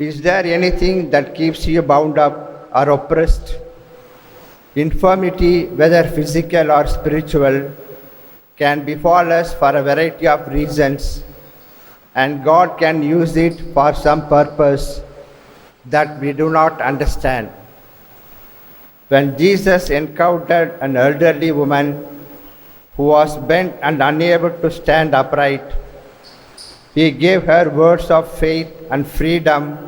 Is there anything that keeps you bound up or oppressed? Infirmity, whether physical or spiritual, can befall us for a variety of reasons, and God can use it for some purpose that we do not understand. When Jesus encountered an elderly woman who was bent and unable to stand upright, he gave her words of faith and freedom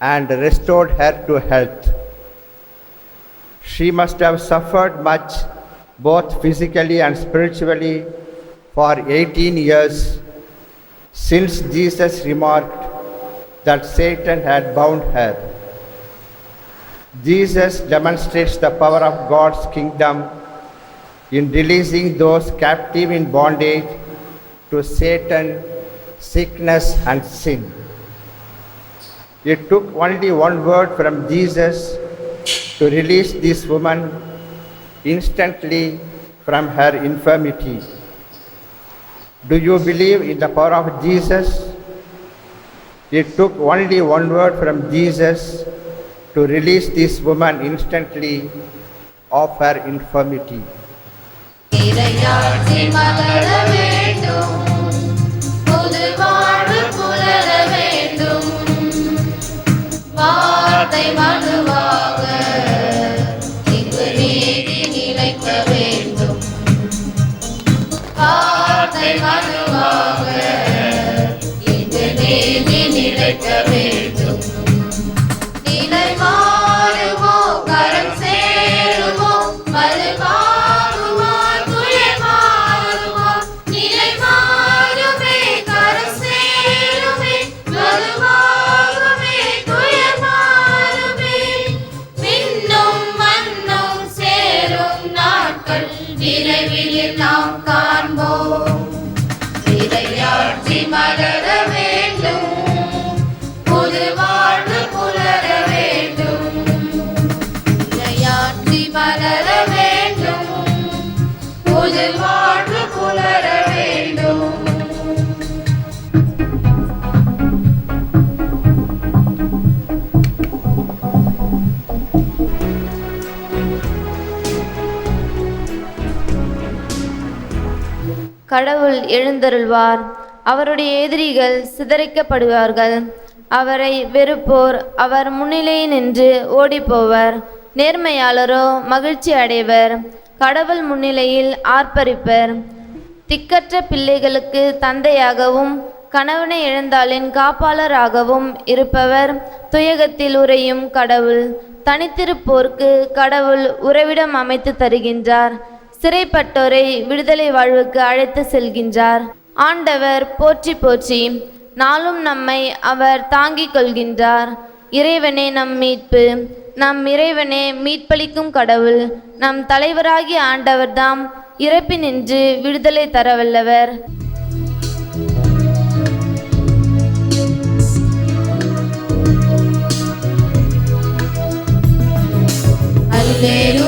and restored her to health. She must have suffered much, both physically and spiritually, for 18 years since Jesus remarked that Satan had bound her. Jesus demonstrates the power of God's kingdom in releasing those captive in bondage to Satan, sickness, and sin. It took only one word from Jesus to release this woman instantly from her infirmity. Do you believe in the power of Jesus? It took only one word from Jesus to release this woman instantly of her infirmity. வார்த்தை மனுவாக கடவுள் எழுந்தருள்வார். அவருடைய எதிரிகள் சிதறிக்கப்படுவார்கள். அவரை வெறுப்போர் அவர் முன்னிலையில் நின்று ஓடிப்போவர். நேர்மையாளரோ மகிழ்ச்சி அடைவர். கடவுள் முன்னிலையில் ஆர்ப்பரிப்பர். திக்கற்ற பிள்ளைகளுக்கு தந்தையாகவும் கணவனை இழந்தாளின் காப்பாளராகவும் இருப்பவர். துயகத்தில் உறையும் கடவுள். தனித்திருப்போர்க்கு கடவுள் உறைவிடம் அமைத்து தருகின்றார். சிறைப்பட்டோரை விடுதலை வாழ்வுக்கு அழைத்து செல்கின்றார். ஆண்டவர் போற்றி போற்றி நாளும் நம்மை அவர் தாங்கிக் கொள்கின்றார். இறைவனே நம் மீட்பு நம் இறைவனே மீட்பளிக்கும் கடவுள் நம் தலைவராகிய ஆண்டவர்தாம் இறப்பினின்று விடுதலை தரவல்லவர். அல்லேலூயா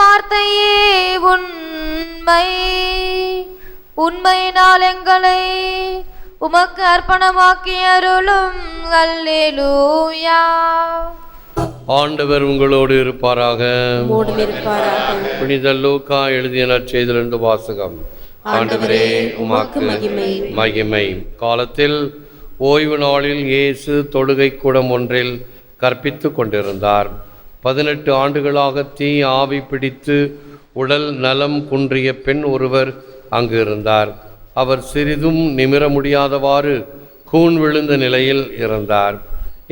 வார்த்தையே உண்மை. உண்மையினால் எங்களை உமக்கு அர்ப்பணமாக்கி அருளும் அல்லேலூயா. ஆண்டவர் உங்களோடு இருப்பாராக. புனித லூக்கா எழுதிய நற்செய்திலிருந்து வாசகம். ஆண்டவரே உமாக்கு மகிமை. காலத்தில் ஓய்வு நாளில் இயேசு தொழுகை கூடம் ஒன்றில் கற்பித்து கொண்டிருந்தார். பதினெட்டு ஆண்டுகளாக தீ ஆவி பிடித்து உடல் நலம் குன்றிய பெண் ஒருவர் அங்கு இருந்தார். அவர் சிறிதும் நிமிர முடியாதவாறு கூன் விழுந்த நிலையில் இருந்தார்.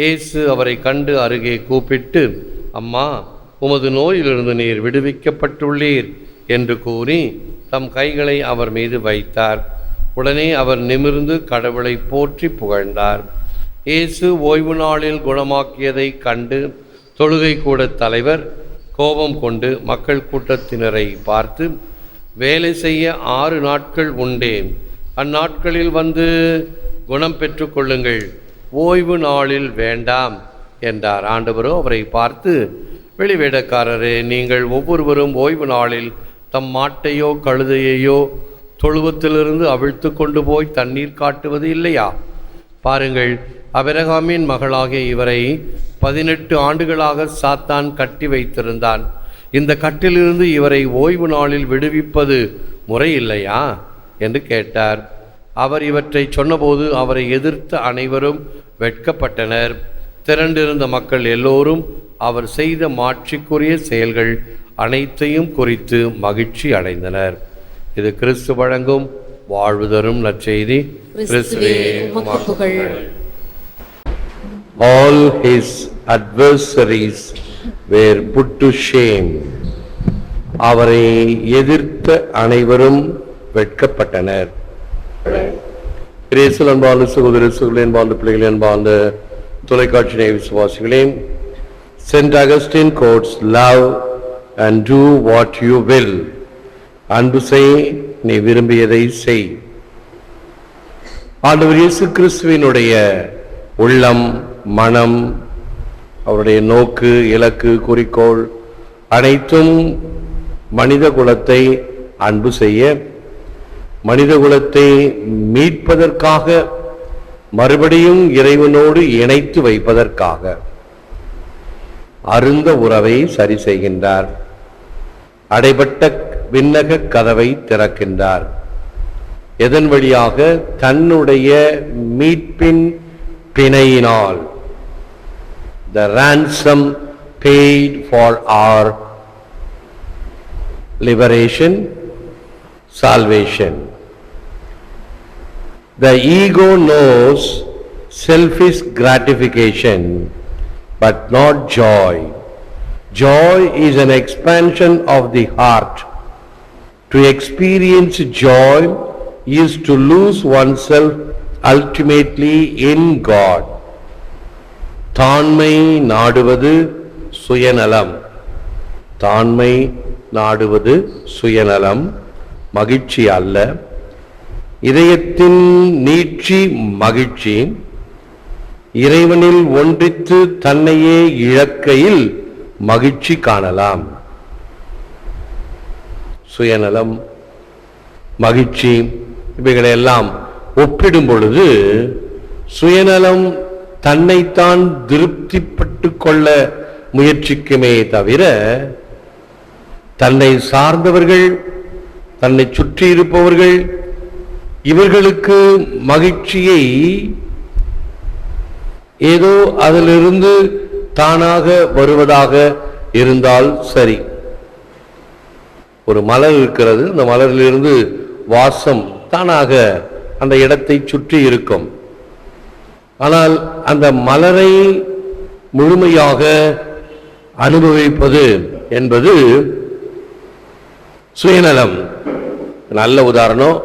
இயேசு அவரை கண்டு அருகே கூப்பிட்டு அம்மா உமது நோயிலிருந்து நீர் விடுவிக்கப்பட்டுள்ளீர் என்று கூறி தம் கைகளை அவர் மீது வைத்தார். உடனே அவர் நிமிர்ந்து கடவுளை போற்றி புகழ்ந்தார். இயேசு ஓய்வு நாளில் குணமாக்கியதை கண்டு தொழுகை கூட தலைவர் கோபம் கொண்டு மக்கள் கூட்டத்தினரை பார்த்து வேலை செய்ய ஆறு நாட்கள் உண்டே. அந்நாட்களில் வந்து குணம் பெற்றுக்கொள்ளுங்கள் ஓய்வு நாளில் வேண்டாம் என்றார். ஆண்டவரோ அவரை பார்த்து வெளிவேடக்காரரே நீங்கள் ஒவ்வொருவரும் ஓய்வு நாளில் தம் மாட்டையோ கழுதையையோ தொழுவத்திலிருந்து அவிழ்த்து கொண்டு போய் தண்ணீர் காட்டுவது இல்லையா? பாருங்கள் அபிரகாமின் மகளாகிய இவரை பதினெட்டு ஆண்டுகளாக சாத்தான் கட்டி வைத்திருந்தான். இந்த கட்டிலிருந்து இவரை ஓய்வு நாளில் விடுவிப்பது முறையில்லையா? என்று கேட்டார். அவர் இவற்றை சொன்னபோது அவரை எதிர்த்த அனைவரும் வெட்கப்பட்டனர். திரண்டிருந்த மக்கள் எல்லோரும் அவர் செய்த மாட்சிக்குரிய செயல்கள் அனைத்தையும் குறித்து மகிழ்ச்சி அடைந்தனர். இது கிறிஸ்து வழங்கும் வாழ்வு தரும் நற்செய்தி. All his adversaries were put to shame. அவரை எதிர்த்த அனைவரும் வெட்கப்பட்டனர். பிரேசல் அன்பார்ந்த சகோதர சகோதரி அன்பார்ந்த பிள்ளைகள் அன்பார்ந்த தொலைக்காட்சி நேய விசுவாசிகளே saint Augustine quotes love and do what you will அன்பு செய் நீ விரும்பியதை செய். ஆண்டவர் இயேசு கிறிஸ்துவினுடைய உள்ளம் மனம் அவருடைய நோக்கு இலக்கு குறிக்கோள் அனைத்தும் மனித குலத்தை அன்பு செய்ய மனித குலத்தை மீட்பதற்காக மறுபடியும் இறைவனோடு இணைத்து வைப்பதற்காக அருந்த உறவை சரி செய்கின்றார். அடைபட்ட விண்ணக கதவை திறக்கின்றார். எதன் வழியாக தன்னுடைய மீட்பின் பிணையினால் the ransom paid for our liberation, salvation. The ego knows selfish gratification, but not joy. Joy is an expansion of the heart. To experience joy is to lose oneself ultimately in God. தாண்மை நாடுவது சுயநலம். தாண்மை நாடுவது சுயநலம். மகிழ்ச்சி அல்ல. இதயத்தின் நீட்சி மகிழ்ச்சி. இறைவனில் ஒன்றித்து தன்னையே இழக்கையில் மகிழ்ச்சி காணலாம். சுயநலம் மகிழ்ச்சி. இவைகளையெல்லாம் ஒப்பிடும் பொழுது சுயநலம் தன்னைத்தான் திருப்திப்பட்டு கொள்ள முயற்சிக்குமே தவிர தன்னை சார்ந்தவர்கள் தன்னை சுற்றி இருப்பவர்கள் இவர்களுக்கு மகிழ்ச்சியை ஏதோ அதிலிருந்து தானாக வருவதாக இருந்தால் சரி. ஒரு மலர் இருக்கிறது. அந்த மலரிலிருந்து வாசம் தானாக அந்த இடத்தை சுற்றி இருக்கும். ஆனால் அந்த மலரை முழுமையாக அனுபவிப்பது என்பது சுயநலம். நல்ல உதாரணம்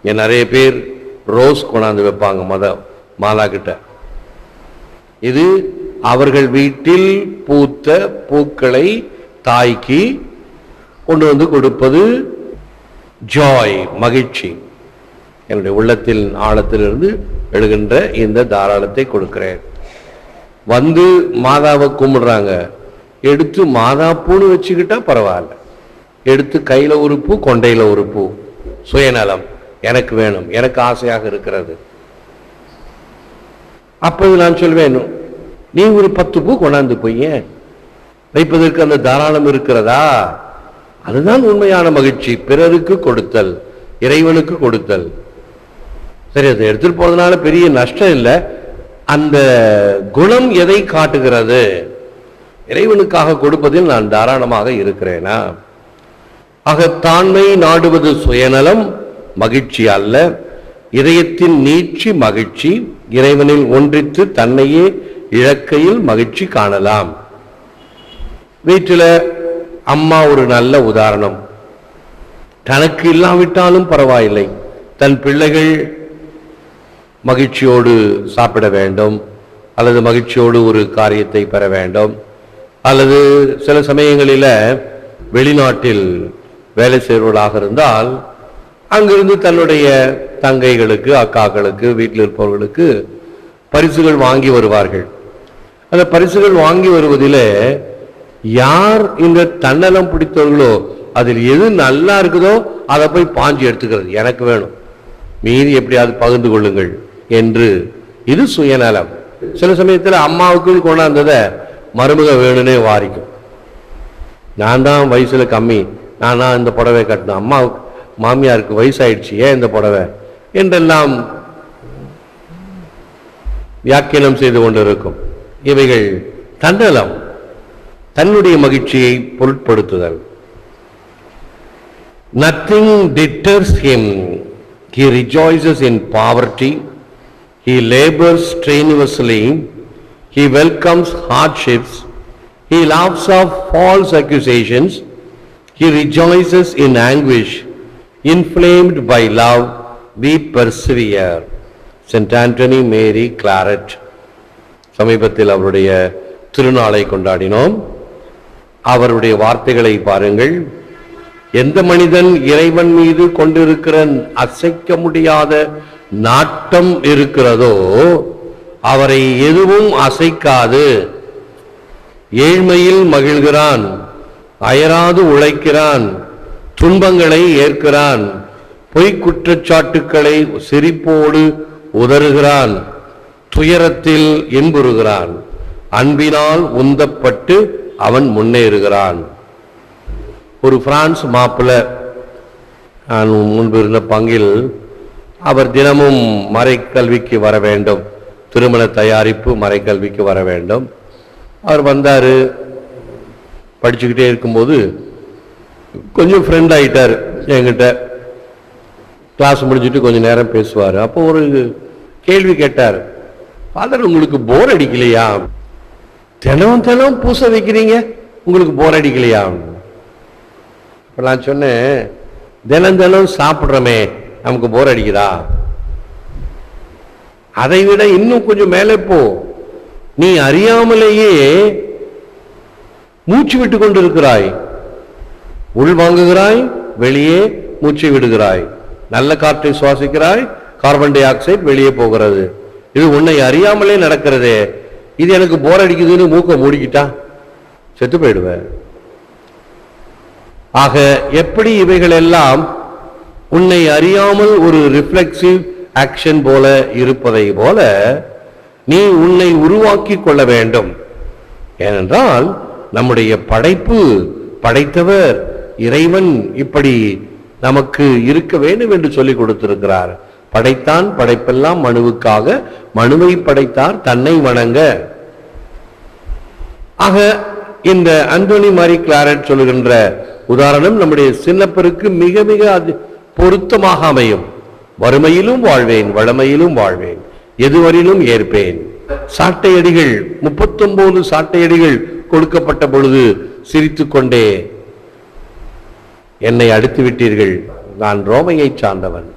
இங்க நிறைய பேர் ரோஸ் கொண்டாந்து வைப்பாங்க மத மாலா கிட்ட. இது அவர்கள் வீட்டில் பூத்த பூக்களை தாய்க்கு கொண்டு வந்து கொடுப்பது ஜாய் மகிழ்ச்சி. என்னுடைய உள்ளத்தில் ஆழத்திலிருந்து எழுகின்ற இந்த தாராளத்தை கொடுக்கிறேன். வந்து மாதாவை கும்பிடுறாங்க. எடுத்து மாதா பூன்னு வச்சுக்கிட்டா பரவாயில்ல. எடுத்து கையில் ஒரு பூ கொண்டையில் ஒரு பூ. சுயநலம். எனக்கு வேணும். எனக்கு ஆசையாக இருக்கிறது. அப்போது நான் சொல்வேன் நீ ஒரு பத்து பூ கொண்டாந்து போய் வைப்பதற்கு அந்த தாராளம் இருக்கிறதா? அதுதான் உண்மையான மகிழ்ச்சி. பிறருக்கு கொடுத்தல் இறைவனுக்கு கொடுத்தல். சரி அதை எடுத்துட்டு போகிறதுனால பெரிய நஷ்டம் இல்லை. அந்த குணம் எதை காட்டுகிறது? இறைவனுக்காக கொடுப்பதில் நான் தாராளமாக இருக்கிறேனா? ஆக தாண்மை நாடுவது சுயநலம் மகிழ்ச்சி அல்ல. இதயத்தின் நீட்சி மகிழ்ச்சி. இறைவனில் ஒன்றித்து தன்னையே இழக்கையில் மகிழ்ச்சி காணலாம். வீட்டில் அம்மா ஒரு நல்ல உதாரணம். தனக்கு இல்லாவிட்டாலும் பரவாயில்லை. தன் பிள்ளைகள் மகிழ்ச்சியோடு சாப்பிட வேண்டும் அல்லது மகிழ்ச்சியோடு ஒரு காரியத்தை பெற வேண்டும் அல்லது சில சமயங்களில் வெளிநாட்டில் வேலை செய்வர்களாக இருந்தால் அங்கிருந்து தன்னுடைய தங்கைகளுக்கு அக்காக்களுக்கு வீட்டில் இருப்பவர்களுக்கு பரிசுகள் வாங்கி வருவார்கள். அந்த பரிசுகள் வாங்கி வருவதிலே யார் இந்த தன்னலம் பிடித்தவர்களோ அதில் எது நல்லா இருக்குதோ அதை போய் பாஞ்சு எடுத்துக்கிறது. எனக்கு வேணும். மீதி எப்படியாவது பகிர்ந்து கொள்ளுங்கள். என்று இது சுயநலம். சில சமயத்தில் அம்மாவுக்கு கொண்டாந்ததை மருமக வேணும்னே வாரிக்கும். நான் தான் வயசுல கம்மி. நான் தான் இந்த புடவை கட்டினேன். அம்மா மாமியாருக்கு வயசாயிடுச்சு. ஏன் இந்த புடவை? என்றெல்லாம் வியாக்கியானம் செய்து கொண்டிருக்கும். இவைகள் தன்னலம் தன்னுடைய மகிழ்ச்சியை பொருட்படுத்துதல். Nothing deters him. He rejoices in poverty. He labors strenuously he welcomes hardships he laughs off false accusations he rejoices in anguish inflamed by love we persevere saint Anthony Mary Claret சமீபத்தில் அவருடைய திருநாளை கொண்டாடினோம் அவருடைய வார்த்தைகளை பாருங்கள் எந்த மனிதன் இறைவன் மீது கொண்டிருக்கிற அசைக்க முடியாத நாட்டம் இருக்கிறதோ அவரை எதுவும் அசைக்காது. ஏழ்மையில் மகிழ்கிறான் அயராது உழைக்கிறான் துன்பங்களை ஏற்கிறான் பொய்க் குற்றச்சாட்டுக்களை சிரிப்போடு உதறுகிறான் துயரத்தில் இன்புறுகிறான் அன்பினால் உந்தப்பட்டு அவன் முன்னேறுகிறான். ஒரு பிரான்ஸ் மாப்பிள்ள நான் முன்பு இருந்த பங்கில் அவர் தினமும் மறைக்கல்விக்கு வர வேண்டும். திருமண தயாரிப்பு மறைக்கல்விக்கு வர வேண்டும். அவர் வந்தார் படிச்சுக்கிட்டே இருக்கும்போது கொஞ்சம் ஃப்ரெண்ட் ஆகிட்டார் என்கிட்ட. கிளாஸ் முடிச்சுட்டு கொஞ்சம் நேரம் பேசுவார். அப்போ ஒரு கேள்வி கேட்டார் ஃபாதர் உங்களுக்கு போர் அடிக்கலையா? தினம் தினம் பூச வைக்கிறீங்க உங்களுக்கு போர் அடிக்கலையா? இப்போ நான் சொன்னேன் தினம் தினம் சாப்பிட்றோமே நமக்கு போர் அடிக்குதா? அதை விட இன்னும் கொஞ்சம் மேலே போ. நீ அறியாமலேயே மூச்சு விட்டு கொண்டிருக்கிறாய். உள் வாங்குகிறாய் வெளியே மூச்சை விடுகிறாய். நல்ல காற்றை சுவாசிக்கிறாய் கார்பன் டை ஆக்சைடு வெளியே போகிறது. இது உன்னை அறியாமலே நடக்கிறதே. இது எனக்கு போர் அடிக்குதுன்னு மூக்க மூடிக்கிட்டா? செத்து போயிடுவேன் ஆக எப்படி இவைகள் எல்லாம் உன்னை அறியாமல் ஒரு ரிஃப்ளெக்சிவ் ஆக்ஷன் போல இருப்பதை போல நீ உன்னை உருவாக்கி கொள்ள வேண்டும். ஏனென்றால் நம்முடைய படைப்பு படைத்தவர் இறைவன் இப்படி நமக்கு இருக்க வேண்டும் என்று சொல்லிக் கொடுத்திருக்கிறார். படைத்தான் படைப்பெல்லாம் மனுவுக்காக மனுவை படைத்தார் தன்னை வணங்க. ஆக இந்த அந்தோனி மாரி கிளாரட் சொல்லுகின்ற உதாரணம் நம்முடைய சின்னப்பருக்கு மிக மிக பொருத்தமாக அமையும். வறுமையிலும் வாழ்வேன் வளமையிலும் வாழ்வேன். எதுவரையிலும் ஏற்பேன். சாட்டையடிகள் முப்பத்தொன்பது சாட்டையடிகள் கொடுக்கப்பட்ட பொழுது சிரித்துக்கொண்டே என்னை அடித்து விட்டீர்கள். நான் ரோமையை சார்ந்தவன்.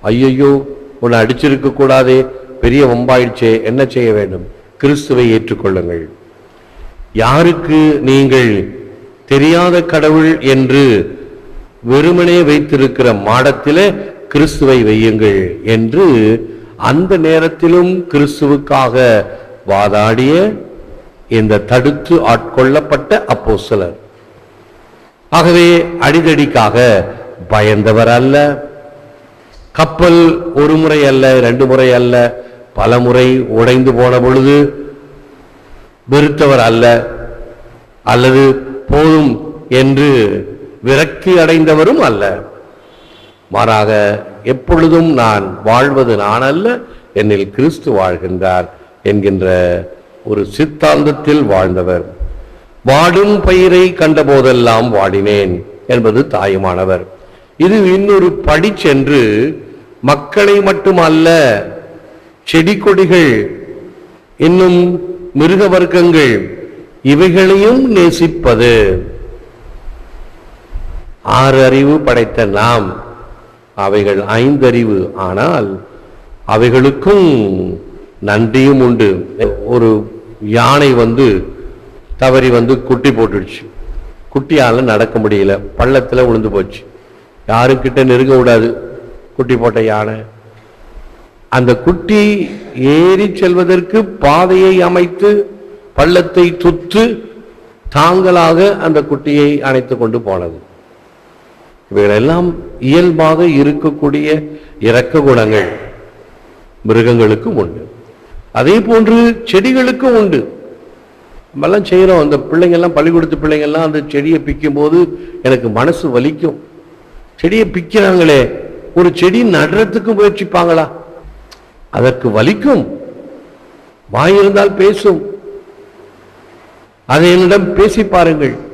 ஐயையோ உன்னை அடிச்சிருக்க கூடாதே. பெரிய வம்பாயிடுச்சே என்ன செய்ய வேண்டும்? கிறிஸ்துவை ஏற்றுக்கொள்ளுங்கள். யாருக்கு நீங்கள் தெரியாத கடவுள் என்று வெறுமனே வைத்திருக்கிற மாடத்திலே கிறிஸ்துவை வையுங்கள் என்று அந்த நேரத்திலும் கிறிஸ்துவுக்காக வாதாடிய இந்த தடுத்து ஆட்கொள்ளப்பட்ட அப்போ சிலர் ஆகவே அடிதடிக்காக பயந்தவர் அல்ல. கப்பல் ஒரு முறை அல்ல ரெண்டு முறை அல்ல பல முறை உடைந்து போன பொழுது வெறுத்தவர் அல்ல. அல்லது போதும் என்று விரக்தி அடைந்தவரும் அல்ல. மாறாக எப்பொழுதும் நான் வாழ்வது நான் அல்ல என்னில் கிறிஸ்து வாழ்கின்றார் என்கின்ற ஒரு சித்தாந்தத்தில் வாழ்ந்தவர். வாடும் பயிரை கண்டபோதெல்லாம் வாடினேன் என்பது தாயுமானவர். இது இன்னொரு படி சென்று மக்களை மட்டுமல்ல செடி கொடிகள் இன்னும் மிருக வர்க்கங்கள் இவைகளையும் நேசிப்பது. ஆறு அறிவு படைத்த நாம் அவைகள் ஐந்தறிவு. ஆனால் அவைகளுக்கும் நன்றியும் உண்டு. ஒரு யானை வந்து தவறி வந்து குட்டி போட்டுடுச்சு. குட்டியால நடக்க முடியல. பள்ளத்தில் விழுந்து போச்சு. யாருக்கிட்ட நெருங்க விடாது குட்டி போட்ட யானை. அந்த குட்டி ஏறி செல்வதற்கு பாதையை அமைத்து பள்ளத்தை துத்து தாங்களாக அந்த குட்டியை அணைத்து கொண்டு போனது. இவைகளெல்லாம் இயல்பாக இருக்கக்கூடிய இரக்க குணங்கள். மிருகங்களுக்கும் உண்டு. அதே போன்று செடிகளுக்கும் உண்டு. நம்மெல்லாம் செய்கிறோம் அந்த பிள்ளைங்கெல்லாம் பள்ளிக்கூடத்து பிள்ளைங்கள்லாம் அந்த செடியை பிக்கும் போது எனக்கு மனசு வலிக்கும். செடியை பிக்கிறாங்களே ஒரு செடி நடுறதுக்கு முயற்சிப்பாங்களா? அதற்கு வலிக்கும். வாய் இருந்தால் பேசும். அதை என்னிடம் பேசி பாருங்கள்.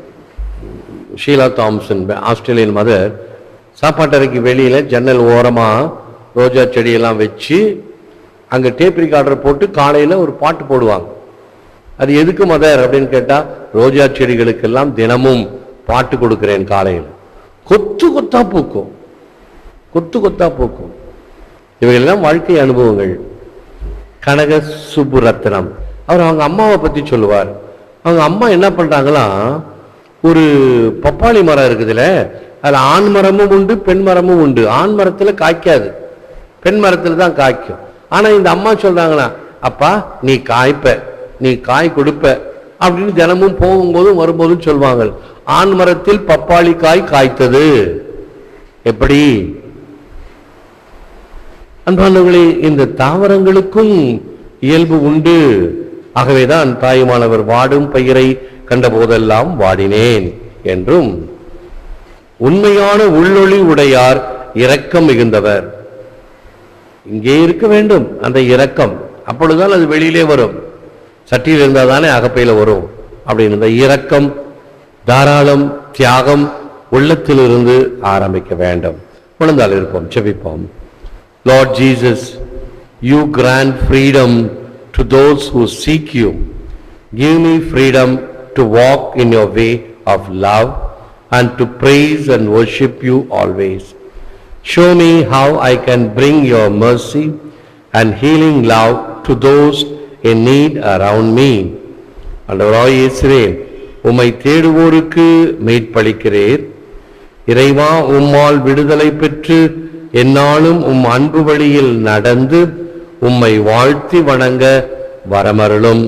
ஷீலா தாம்சன் ஆஸ்திரேலியன் மதர் சாப்பாட்டறைக்கு வெளியில் ஜன்னல் ஓரமாக ரோஜா செடியெல்லாம் வச்சு அங்கே டேப் ரிகார்டர் போட்டு காலையில் ஒரு பாட்டு போடுவாங்க. அது எதுக்கு மதர் அப்படின்னு கேட்டால் ரோஜா செடிகளுக்கெல்லாம் தினமும் பாட்டு கொடுக்குறேன் காலையில். கொத்து கொத்தா பூக்கும். கொத்து கொத்தா பூக்கும். இவையெல்லாம் வாழ்க்கை அனுபவங்கள். கனக சுப்புரத்னம். அவர் அவங்க அம்மாவை பற்றி சொல்லுவார். அவங்க அம்மா என்ன பண்ணுறாங்களாம் ஒரு பப்பாளி மரம் இருக்குதுல்ல அதில் ஆண் மரமும் உண்டு பெண் மரமும் உண்டு. ஆண் மரத்துல காய்க்காது. பெண் மரத்தில் தான் காய்க்கும். ஆனா இந்த அம்மா சொல்றாங்களா அப்பா நீ காய்ப்ப நீ காய் கொடுப்ப அப்படின்னு தினமும் போகும்போதும் வரும்போதும் சொல்லுவாங்க ஆண் மரத்தில் பப்பாளி காய் காய்த்தது. எப்படி? அன்பானவர்களே இந்த தாவரங்களுக்கும் இயல்பு உண்டு. ஆகவேதான் தாயுமானவர் வாடும் பயிரை கண்டபோதெல்லாம் வாடினேன் என்றும் உண்மையான உள்ளொளி உடையார் இரக்கம் மிகுந்தவர். இங்கே இருக்க வேண்டும் அந்த இரக்கம். அப்பொழுதுதான் அது வெளியிலே வரும். சட்டியில் இருந்தால் தானே அகப்பையில் வரும். அப்படின்னு இந்த இரக்கம் தாராளம் தியாகம் உள்ளத்திலிருந்து ஆரம்பிக்க வேண்டும். குழந்தால் இருப்போம் செபிப்போம் Lord Jesus you grant freedom to those who seek you give me freedom to walk in your way of love and to praise and worship you always. Show me how I can bring your mercy and healing love to those in need around me. ஆண்டவராய் இயேசுவே உம்மை தேடுவோருக்கு மீட்பளிக்கிறீர் இறைவா உம்மால் விடுதலை பெற்று என்னாலும் உம் அன்பு வழியில் நடந்து உம்மை வாழ்த்தி வணங்க வரமருளும்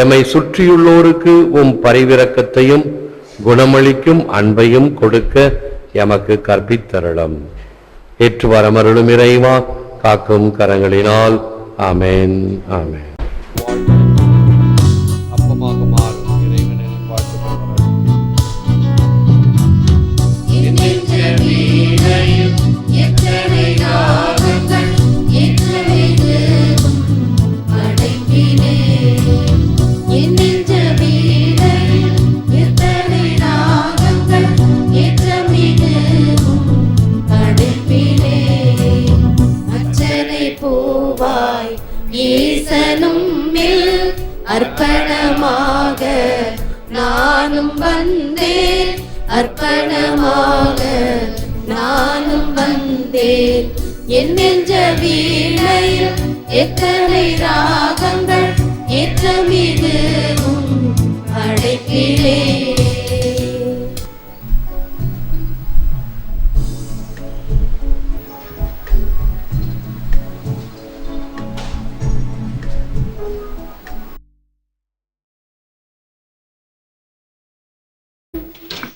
எம்மை சுற்றியுள்ளோருக்கு உம் பரிவிரக்கத்தையும் குணமளிக்கும் அன்பையும் கொடுக்க எமக்கு கற்பித்தருளம். ஏற்று வரமருளும் இறைவா காக்கும் கரங்களினால். ஆமேன் ஆமேன்.